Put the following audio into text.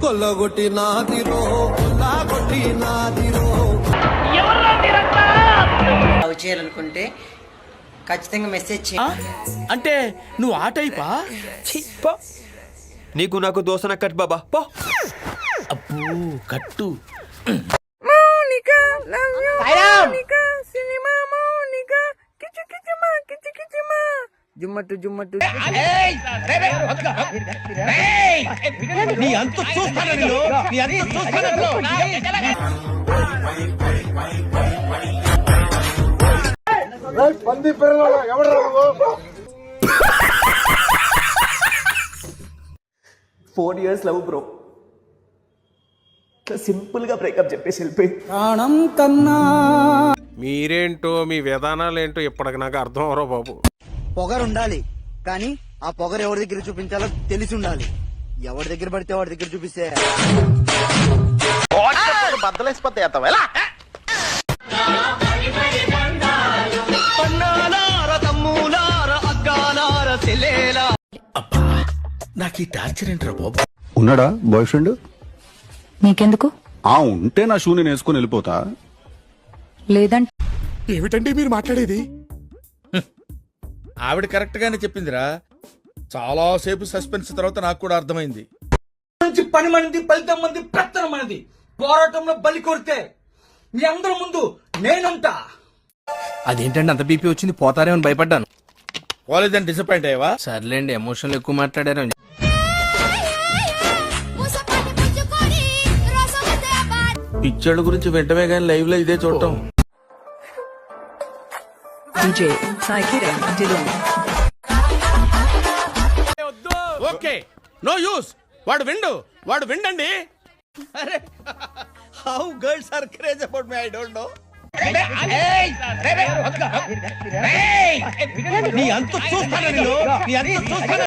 కొల్లగొట్టి నాదిరో కొల్లగొట్టి నాదిరో చేయాలనుకుంటే ఖచ్చితంగా మెసేజ్ చేయండి అంటే నువ్వు ఆ టైపా? నీకు నాకు దోసన కట్ బాబా పో. అబ్బో కట్టు. జుమ్మట్టు జుమ్మట్టు. ఫోర్ ఇయర్స్ లవ్ బ్రో ఇట్లా సింపుల్గా బ్రేకప్ చెప్పేసి వెళ్ళిపోయి. మీరేంటో మీ విధానాలు ఏంటో ఇప్పటికి నాకు అర్థం అవరో బాబు. పొగరు ఉండాలి. కానీ ఆ పొగరు ఎవరి దగ్గర చూపించాలో తెలిసి ఉండాలి. ఎవరి దగ్గర పడితే వాడి దగ్గర చూపిస్తే. అబ్బా నాకు ఈ టార్చర్ ఏంట్రా బాబు? ఉన్నాడా బాయ్ ఫ్రెండ్? నీకెందుకు ఆ ఉంటే నా షూ నేను వేసుకుని వెళ్ళిపోతా. లేదంటే ఏమిటండి మీరు మాట్లాడేది? ఆవిడ కరెక్ట్ గానే చెప్పిందిరా. చాలా సేపు సస్పెన్స్ తర్వాత నాకు కూడా అర్థమైంది. నుంచి పని మనది ఫలితం మంది పెత్తనం మనది. పోరాటంలో బలి కొడితే మీ అందరి ముందు నేనుంటా అదేంటండి అంత బీపీ వచ్చింది? పోతారేమని భయపడ్డాను. పోలేదని డిసప్పాయింట్ అయ్యావా? సర్లేండి ఎమోషన్లు ఎక్కువ మాట్లాడారు పిచ్చోళ్ళ గురించి వెంటనే కానీ లైవ్లో ఇదే చూడటం. ఓకే. No use. వాడు విండు. వాడు విండండి. అరే how girls are craze about me I don't know. నీ అంత చూస్తాను నీ అంత చూస్తాను